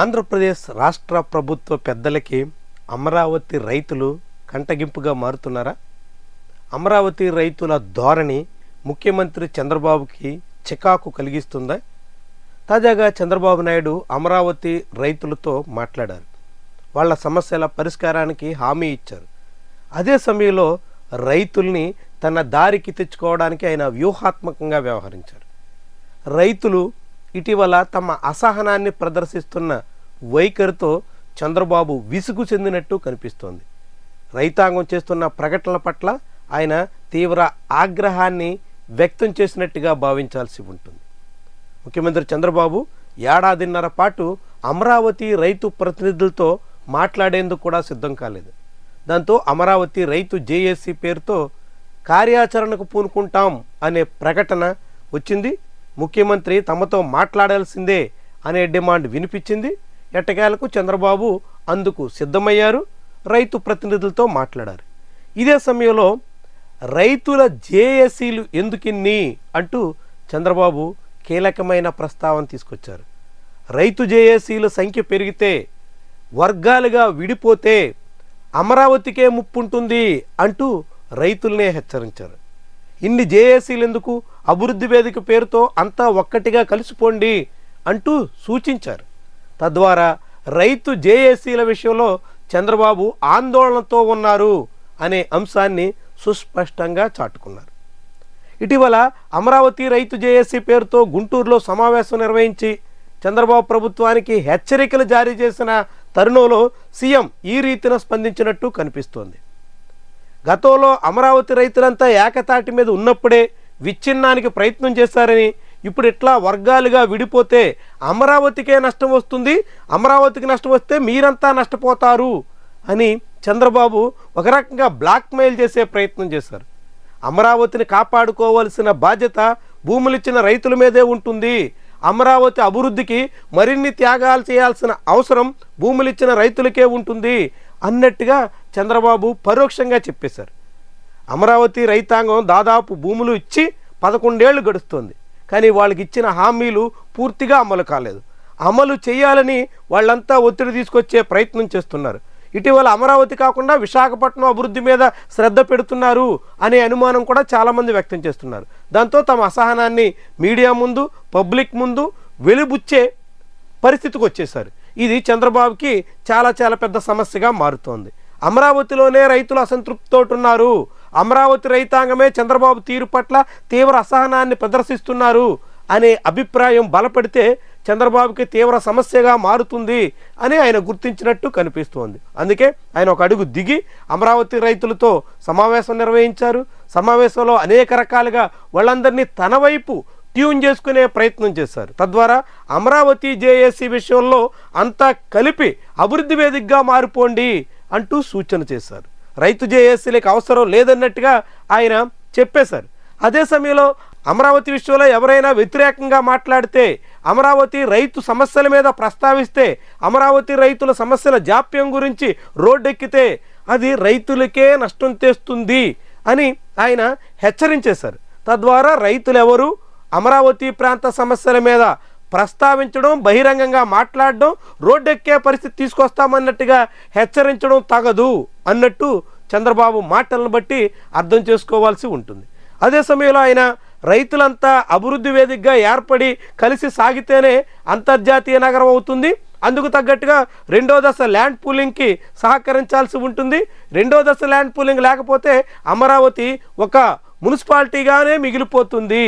ఆంధ్రప్రదేశ్ రాష్ట్ర ప్రభుత్వ పెద్దలకి అమరావతి రైతులు కంటగింపుగా మారుతున్నారా? అమరావతి రైతుల ధోరణి ముఖ్యమంత్రి చంద్రబాబుకి చికాకు కలిగిస్తుందా? తాజాగా చంద్రబాబు నాయుడు అమరావతి రైతులతో మాట్లాడారు. వాళ్ళ సమస్యల పరిష్కారానికి హామీ ఇచ్చారు. అదే సమయంలో రైతుల్ని తన దారికి తెచ్చుకోవడానికి ఆయన వ్యూహాత్మకంగా వ్యవహరించారు. రైతులు ఇటీవల తమ అసహనాన్ని ప్రదర్శిస్తున్న వైఖరితో చంద్రబాబు విసుగు చెందినట్టు కనిపిస్తోంది. రైతాంగం చేస్తున్న ప్రకటనల పట్ల ఆయన తీవ్ర ఆగ్రహాన్ని వ్యక్తం చేసినట్టుగా భావించాల్సి ఉంటుంది. ముఖ్యమంత్రి చంద్రబాబు ఏడాదిన్నర పాటు అమరావతి రైతు ప్రతినిధులతో మాట్లాడేందుకు కూడా సిద్ధం కాలేదు. దాంతో అమరావతి రైతు జేఏసీ పేరుతో కార్యాచరణకు పూనుకుంటాం అనే ప్రకటన వచ్చింది. ముఖ్యమంత్రి తమతో మాట్లాడాల్సిందే అనే డిమాండ్ వినిపించింది. ఎట్టకేలకు చంద్రబాబు అందుకు సిద్ధమయ్యారు. రైతు ప్రతినిధులతో మాట్లాడారు. ఇదే సమయంలో రైతుల జేఏసీలు ఎందుకిన్ని అంటూ చంద్రబాబు కీలకమైన ప్రస్తావన తీసుకొచ్చారు. రైతు జేఏసీల సంఖ్య పెరిగితే వర్గాలుగా విడిపోతే అమరావతికే ముప్పుంటుంది అంటూ రైతులనే హెచ్చరించారు. ఇన్ని జేఏసీలు ఎందుకు? అభివృద్ధి వేదిక పేరుతో అంతా ఒక్కటిగా కలిసిపోండి అంటూ సూచించారు. తద్వారా రైతు జేఏసీల విషయంలో చంద్రబాబు ఆందోళనతో ఉన్నారు అనే అంశాన్ని సుస్పష్టంగా చాటుకున్నారు. ఇటీవల అమరావతి రైతు జేఏసీ పేరుతో గుంటూరులో సమావేశం నిర్వహించి చంద్రబాబు ప్రభుత్వానికి హెచ్చరికలు జారీ చేసిన తరుణంలో సీఎం ఈ రీతిన స్పందించినట్టు కనిపిస్తోంది. గతంలో అమరావతి రైతులంతా ఏకతాటి మీద ఉన్నప్పుడే విచ్ఛిన్నానికి ప్రయత్నం చేశారని ఇప్పుడు ఇట్లా వర్గాలుగా విడిపోతే అమరావతికే నష్టం వస్తుంది అమరావతికి నష్టం వస్తే మీరంతా నష్టపోతారు అని చంద్రబాబు ఒక రకంగా బ్లాక్మెయిల్ చేసే ప్రయత్నం చేశారు. అమరావతిని కాపాడుకోవాల్సిన బాధ్యత భూములిచ్చిన రైతుల మీదే ఉంటుంది. అమరావతి అభివృద్ధికి మరిన్ని త్యాగాలు చేయాల్సిన అవసరం భూములిచ్చిన రైతులకే ఉంటుంది. అన్నట్టుగా చంద్రబాబు పరోక్షంగా చెప్పేశారు. అమరావతి రైతాంగం దాదాపు భూములు ఇచ్చి పదకొండేళ్ళు గడుస్తోంది. కానీ వాళ్ళకి ఇచ్చిన హామీలు పూర్తిగా అమలు కాలేదు. అమలు చేయాలని వాళ్ళంతా ఒత్తిడి తీసుకొచ్చే ప్రయత్నం చేస్తున్నారు. ఇటీవల అమరావతి కాకుండా విశాఖపట్నం అభివృద్ధి మీద శ్రద్ధ పెడుతున్నారు అనే అనుమానం కూడా చాలామంది వ్యక్తం చేస్తున్నారు. దాంతో తమ అసహనాన్ని మీడియా ముందు పబ్లిక్ ముందు వెలుబుచ్చే పరిస్థితికి వచ్చేసారు ఇది చంద్రబాబుకి చాలా చాలా పెద్ద సమస్యగా మారుతోంది. అమరావతిలోనే రైతులు అసంతృప్తితో ఉన్నారు అమరావతి రైతాంగమే చంద్రబాబు తీరు పట్ల తీవ్ర అసహనాన్ని ప్రదర్శిస్తున్నారు అనే అభిప్రాయం బలపడితే చంద్రబాబుకి తీవ్ర సమస్యగా మారుతుంది అని ఆయన గుర్తించినట్టు కనిపిస్తోంది. అందుకే ఆయన ఒక అడుగు దిగి అమరావతి రైతులతో సమావేశం నిర్వహించారు. సమావేశంలో అనేక రకాలుగా వాళ్ళందరినీ తన వైపు ట్యూన్ చేసుకునే ప్రయత్నం చేశారు. తద్వారా అమరావతి జేఏసీ విషయంలో అంతా కలిపి అభివృద్ధి వేదికగా మారిపోండి అంటూ సూచన చేశారు. రైతు జేఏసీలకు అవసరం లేదన్నట్టుగా ఆయన చెప్పేశారు. అదే సమయంలో అమరావతి విషయంలో ఎవరైనా వ్యతిరేకంగా మాట్లాడితే అమరావతి రైతు సమస్యల మీద ప్రస్తావిస్తే అమరావతి రైతుల సమస్యల జాప్యం గురించి రోడ్డెక్కితే అది రైతులకే నష్టం తెస్తుంది అని ఆయన హెచ్చరించేశారు. తద్వారా రైతులు ఎవరు అమరావతి ప్రాంత సమస్యల మీద ప్రస్తావించడం బహిరంగంగా మాట్లాడడం రోడ్డెక్కే పరిస్థితి తీసుకొస్తామన్నట్టుగా హెచ్చరించడం తగదు అన్నట్టు చంద్రబాబు మాటలను బట్టి అర్థం చేసుకోవాల్సి ఉంటుంది. అదే సమయంలో ఆయన రైతులంతా అభివృద్ధి వేదికగా ఏర్పడి కలిసి సాగితేనే అంతర్జాతీయ నగరం అవుతుంది. అందుకు తగ్గట్టుగా రెండో దశ ల్యాండ్ పూలింగ్కి సహకరించాల్సి ఉంటుంది. రెండో దశ ల్యాండ్ పూలింగ్ లేకపోతే అమరావతి ఒక మున్సిపాలిటీగానే మిగిలిపోతుంది.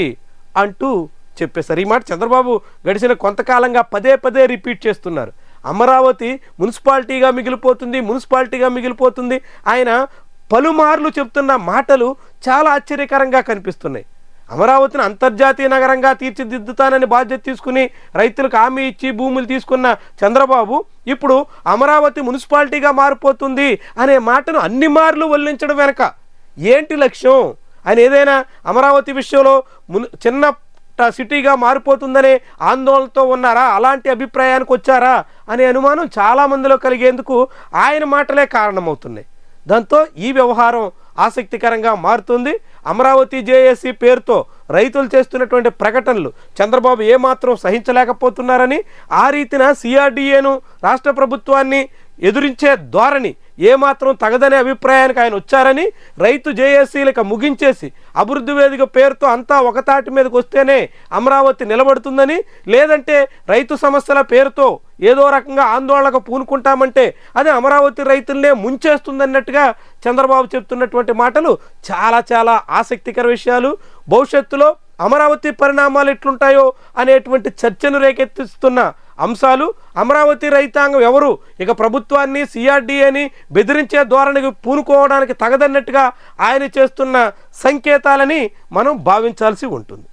అంటూ చెప్పేశారు. ఈ మాట చంద్రబాబు గడిచిన కొంతకాలంగా పదే పదే రిపీట్ చేస్తున్నారు. అమరావతి మున్సిపాలిటీగా మిగిలిపోతుంది మున్సిపాలిటీగా మిగిలిపోతుంది. ఆయన పలుమార్లు చెప్తున్న మాటలు చాలా ఆశ్చర్యకరంగా కనిపిస్తున్నాయి. అమరావతిని అంతర్జాతీయ నగరంగా తీర్చిదిద్దుతానని బాధ్యత తీసుకుని రైతులకు హామీ ఇచ్చి భూములు తీసుకున్న చంద్రబాబు ఇప్పుడు అమరావతి మున్సిపాలిటీగా మారిపోతుంది అనే మాటను అన్ని మార్లు వల్లించడం వెనక. ఏంటి లక్ష్యం? ఆయన ఏదైనా అమరావతి విషయంలో మున్ చిన్న సిటీగా మారిపోతుందనే ఆందోళనతో ఉన్నారా? అలాంటి అభిప్రాయానికి వచ్చారా? అనే అనుమానం చాలా మందిలో కలిగేందుకు ఆయన మాటలే కారణమవుతున్నాయి. దాంతో ఈ వ్యవహారం ఆసక్తికరంగా మారుతుంది. అమరావతి జేఏసీ పేరుతో రైతులు చేస్తున్నటువంటి ప్రకటనలు చంద్రబాబు ఏమాత్రం సహించలేకపోతున్నారని ఆ రీతిన సిఆర్డీఏను రాష్ట్ర ప్రభుత్వాన్ని ఎదురించే ధోరణి ఏమాత్రం తగదనే అభిప్రాయానికి ఆయన వచ్చారని రైతు జేఏసీలకు ముగించేసి అభివృద్ధి వేదిక పేరుతో అంతా ఒకతాటి మీదకి వస్తేనే అమరావతి నిలబడుతుందని లేదంటే రైతు సమస్యల పేరుతో ఏదో రకంగా ఆందోళనకు పూనుకుంటామంటే అది అమరావతి రైతులనే ముంచేస్తుందన్నట్టుగా చంద్రబాబు చెప్తున్నటువంటి మాటలు చాలా చాలా ఆసక్తికర విషయాలు. భవిష్యత్తులో అమరావతి పరిణామాలు ఎట్లుంటాయో అనేటువంటి చర్చను రేకెత్తిస్తున్న అంశాలు అమరావతి రైతాంగం ఎవరు? ఇక ప్రభుత్వాన్ని సిఆర్డీఏని బెదిరించే ధోరణికి పూనుకోవడానికి తగదన్నట్టుగా ఆయన చేస్తున్న సంకేతాలని మనం భావించాల్సి ఉంటుంది.